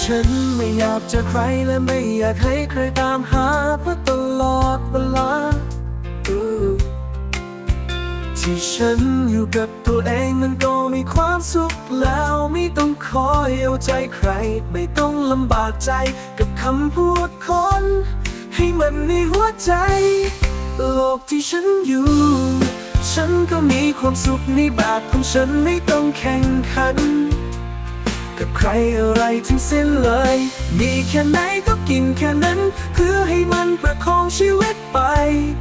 ฉันไม่อยากเจอใครและไม่อยากให้ใครตามหาเพราะตลอดเวลาที่ฉันอยู่กับตัวเองมันก็มีความสุขแล้วไม่ต้องคอยเอาใจใคร ไม่ต้องลำบากใจกับคำพูดคนให้มันในหัวใจ โลกที่ฉันอยู่ ฉันก็มีความสุขในแบบของฉันไม่ต้องแข่งขัน กับใครอะไรทั้งสิ้นเลย มีแค่ไหนก็กินแค่นั้น เพื่อให้มันประคองชีวิตไป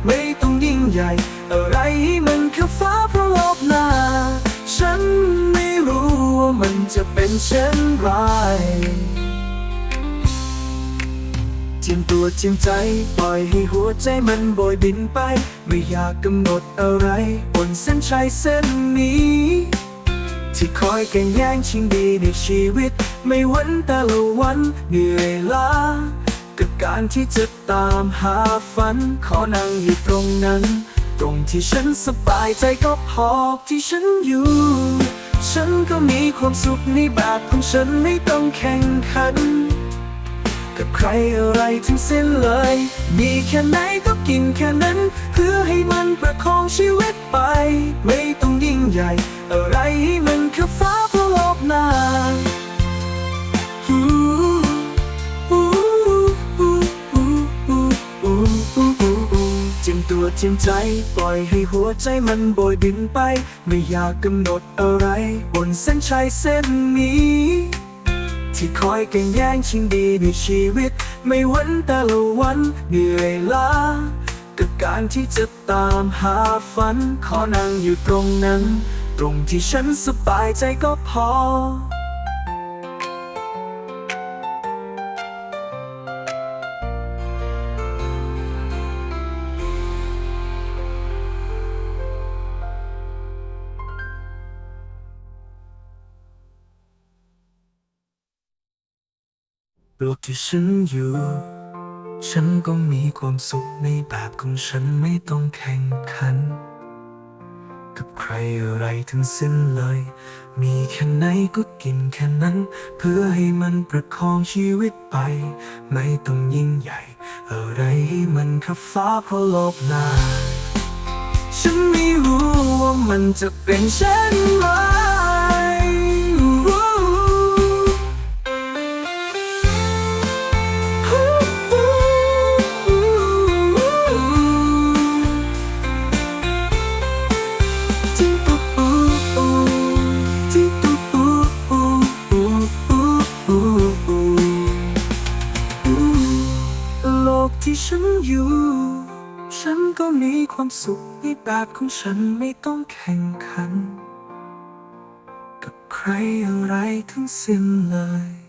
ไม่ต้องยิ่งใหญ่ อะไรให้มันแค่ฟ้าเพราะโลกหน้า ฉันไม่รู้ว่ามันจะเป็นเช่นไรเจียมตัวเจียมใจ ปล่อยให้หัวใจมันโบยบินไป ไม่อยากกำหนดอะไร บนเส้นชัยเส้นนี้ ที่คอยแก่งแย่งชิงดีในชีวิต ไม่วันแต่ละวันเหนื่อยล้ากับการที่จะตามหาฝัน ขอนั่งอยู่ตรงนั้น ตรงที่ฉันสบายใจก็พอที่ฉันอยู่ ฉันก็มีความสุขในแบบของฉันไม่ต้องแข่งขัน กับใครอะไรทั้งสิ้นเลย มีแค่ไหนก็กินแค่นั้น เพื่อให้มันประคองชีวิตไป ไม่ต้องยิ่งใหญ่ อะไรให้มัน ตัวเจียมใจ ปล่อยให้หัวใจมันโบยบินไป ไม่อยากกำหนดอะไร บนเส้นชัยเส้นนี้ ที่คอยแก่งแย่งชิงดีในชีวิต ไม่หวันแต่ละวันเหนื่อยล้ากับการที่จะตามหาฝัน ขอนั่งอยู่ตรงนั้น ตรงที่ฉันสบายใจก็พอ โลกที่ฉันอยู่ ฉันก็มีความสุขในแบบของฉันไม่ต้องแข่งขัน กับใครอะไรทั้งสิ้นเลย มีแค่ไหนก็กินแค่นั้น เพื่อให้มันประคองชีวิตไป ไม่ต้องยิ่งใหญ่ อะไรให้มันขับฟ้าเพราะโลกนาฉันไม่รู้ว่ามันจะเป็นเช่นไร ที่ฉันอยู่ ฉันก็มีความสุขในแบบของฉันไม่ต้องแข่งขัน กับใครอะไรทั้งสิ้นเลย